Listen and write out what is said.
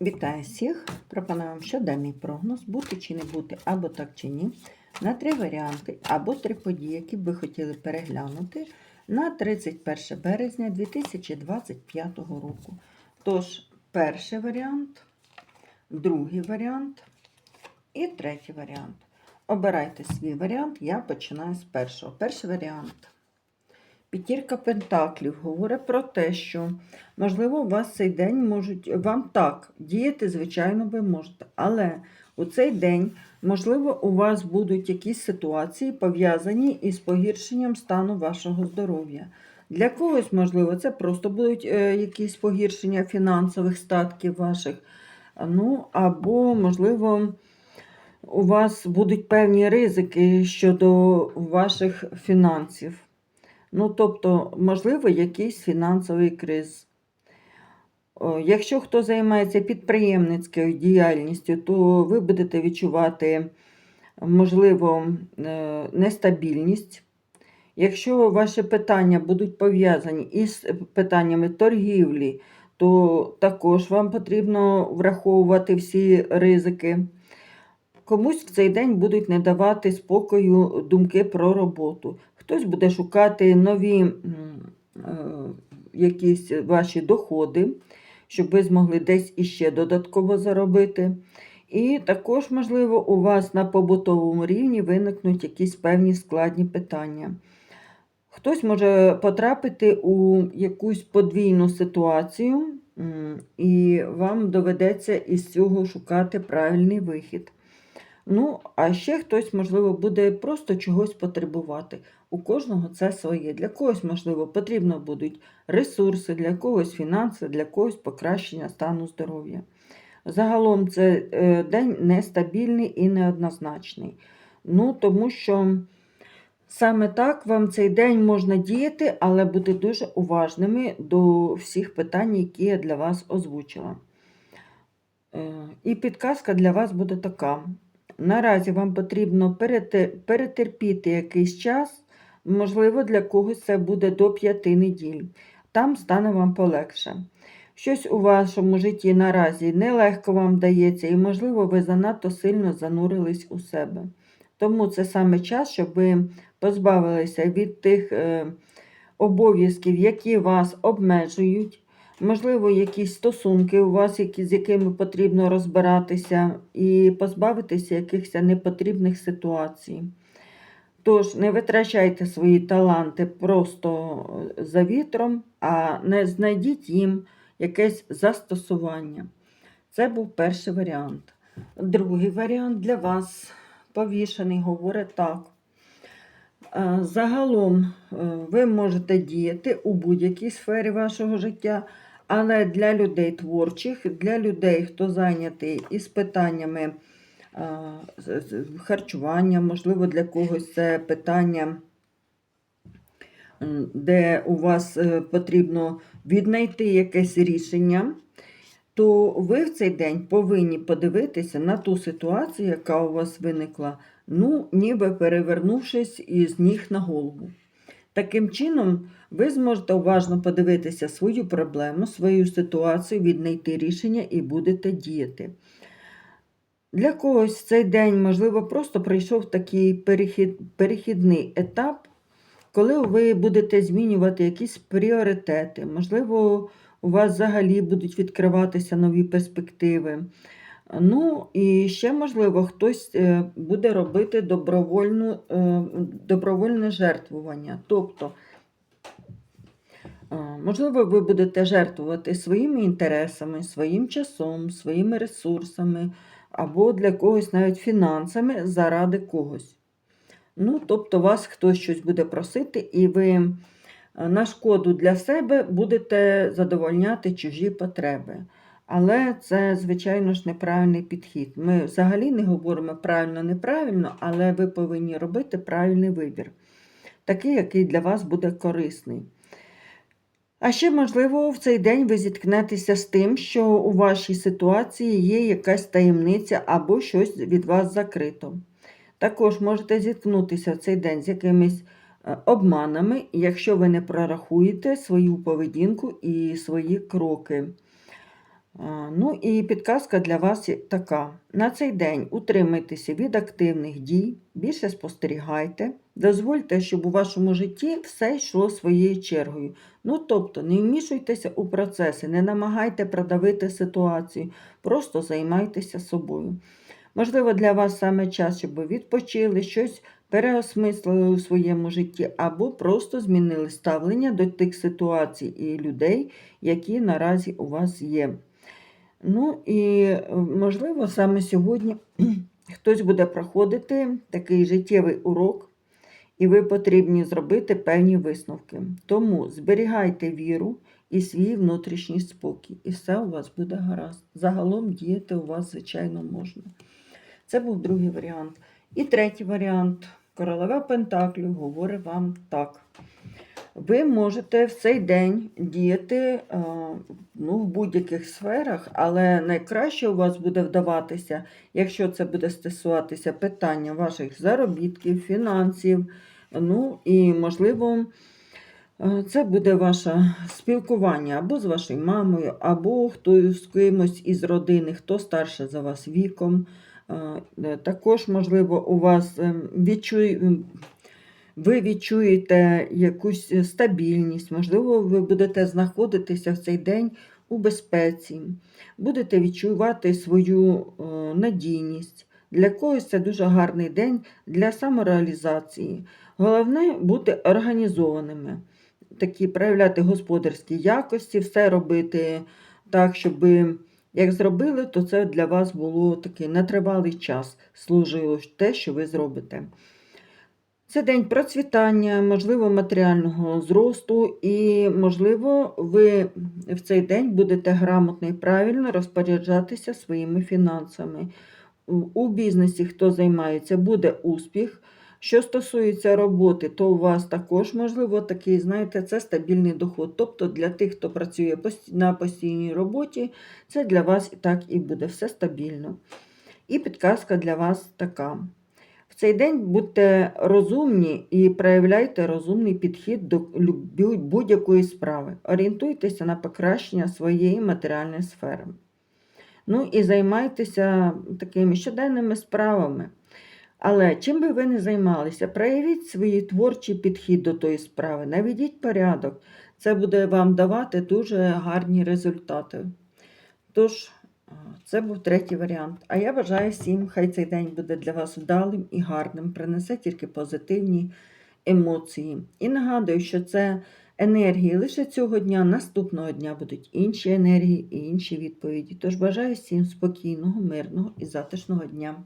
Вітаю всіх! Пропоную вам щоденний прогноз, бути чи не бути, або так чи ні, на три варіанти, або три події, які б ви хотіли переглянути на 31 березня 2025 року. Тож, перший варіант, другий варіант і третій варіант. Обирайте свій варіант, я починаю з першого. Перший варіант. П'ятірка Пентаклів говорить про те, що, можливо, у вас цей день можуть вам так діяти, звичайно, ви можете. Але у цей день, можливо, у вас будуть якісь ситуації пов'язані із погіршенням стану вашого здоров'я. Для когось, можливо, це просто будуть е, якісь погіршення фінансових статків ваших. Ну, або, можливо, у вас будуть певні ризики щодо ваших фінансів. Ну, тобто, можливо, якийсь фінансовий криз. Якщо хто займається підприємницькою діяльністю, то ви будете відчувати, можливо, е, нестабільність. Якщо ваші питання будуть пов'язані із питаннями торгівлі, то також вам потрібно враховувати всі ризики. Комусь в цей день будуть не давати спокою думки про роботу. Хтось буде шукати нові е, якісь ваші доходи, щоб ви змогли десь іще додатково заробити. І також, можливо, у вас на побутовому рівні виникнуть якісь певні складні питання. Хтось може потрапити у якусь подвійну ситуацію, і вам доведеться із цього шукати правильний вихід. Ну, а ще хтось, можливо, буде просто чогось потребувати. У кожного це своє. Для когось, можливо, потрібно будуть ресурси, для когось фінанси, для когось покращення стану здоров'я. Загалом це е, день нестабільний і неоднозначний. Ну, тому що саме так вам цей день можна діяти, але бути дуже уважними до всіх питань, які я для вас озвучила. Е, І підказка для вас буде така. Наразі вам потрібно перетерпіти якийсь час, можливо, для когось це буде до 5 неділь. Там стане вам полегше. Щось у вашому житті наразі нелегко вам дається, і, можливо, ви занадто сильно занурились у себе. Тому це саме час, щоб ви позбавилися від тих е, обов'язків, які вас обмежують. Можливо, якісь стосунки у вас, які, з якими потрібно розбиратися, і позбавитися якихось непотрібних ситуацій. Тож, не витрачайте свої таланти просто е, за вітром, а не знайдіть їм якесь застосування. Це був перший варіант. Другий варіант для вас повішений, говорить так. Е, Загалом е, ви можете діяти у будь-якій сфері вашого життя, але для людей творчих, для людей, хто зайнятий із питаннями е, харчування, можливо, для когось це питання, де у вас е, потрібно віднайти якесь рішення, то ви в цей день повинні подивитися на ту ситуацію, яка у вас виникла, ну, ніби перевернувшись із ніг на голову. Таким чином, ви зможете уважно подивитися свою проблему, свою ситуацію, віднайти рішення і будете діяти. Для когось цей день, можливо, просто прийшов такий перехід, перехідний етап, коли ви будете змінювати якісь пріоритети. Можливо, у вас взагалі будуть відкриватися нові перспективи. Ну, і ще, можливо, хтось е, буде робити добровольну, е, добровольне жертвування. Тобто, е, можливо, ви будете жертвувати своїми інтересами, своїм часом, своїми ресурсами, або для когось навіть фінансами заради когось. Ну, тобто, вас хтось щось буде просити, і ви на шкоду для себе будете задовольняти чужі потреби. Але це, звичайно ж, неправильний підхід. Ми взагалі не говоримо правильно-неправильно, але ви повинні робити правильний вибір, такий, який для вас буде корисний. А ще, можливо, в цей день ви зіткнетеся з тим, що у вашій ситуації є якась таємниця або щось від вас закрито. Також можете зіткнутися в цей день з якимись е, обманами, якщо ви не прорахуєте свою поведінку і свої кроки. Ну і підказка для вас така. На цей день утримайтеся від активних дій, більше спостерігайте, дозвольте, щоб у вашому житті все йшло своєю чергою. Ну, тобто, не вмішуйтеся у процеси, не намагайте продавити ситуацію, просто займайтеся собою. Можливо, для вас саме час, щоб ви відпочили, щось переосмислили у своєму житті, або просто змінили ставлення до тих ситуацій і людей, які наразі у вас є. Ну і, е, можливо, саме сьогодні хтось буде проходити такий життєвий урок, і ви потрібні зробити певні висновки. Тому зберігайте віру і свій внутрішній спокій, і все у вас буде гаразд. Загалом діяти у вас, звичайно, можна. Це був другий варіант. І третій варіант. Королева Пентаклів говорить вам так. Ви можете в цей день діяти е, ну, в будь-яких сферах, але найкраще у вас буде вдаватися, якщо це буде стосуватися питання ваших заробітків, фінансів. Ну і, можливо, е, це буде ваше спілкування або з вашою мамою, або хто з кимось із родини, хто старше за вас віком. Е, Також, можливо, у вас ем, відчує, ви відчуєте якусь е, стабільність, можливо, ви будете знаходитися в цей день у безпеці, будете відчувати свою е, надійність. Для когось це дуже гарний день для самореалізації. Головне бути організованими, такі проявляти господарські якості, все робити так, щоб як зробили, то це для вас було такий нетривалий час, служило те, що ви зробите. Це день процвітання, можливо, матеріального зросту, і, можливо, ви в цей день будете грамотно і правильно розпоряджатися своїми фінансами. У бізнесі, хто займається, буде успіх. Що стосується роботи, то у вас також, можливо, такий, знаєте, це стабільний доход. Тобто для тих, хто працює на постійній роботі, це для вас і так і буде все стабільно. І підказка для вас така. В цей день будьте розумні і проявляйте розумний підхід до будь-якої справи. Орієнтуйтеся на покращення своєї матеріальної сфери. Ну і займайтеся такими щоденними справами. Але чим би ви не займалися, проявіть свій творчий підхід до тої справи, наведіть порядок. Це буде вам давати дуже гарні результати. Тож, це був третій варіант. А я бажаю всім, хай цей день буде для вас вдалим і гарним, принесе тільки позитивні емоції. І нагадую, що це енергії лише цього дня, наступного дня будуть інші енергії і інші відповіді. Тож бажаю всім спокійного, мирного і затишного дня.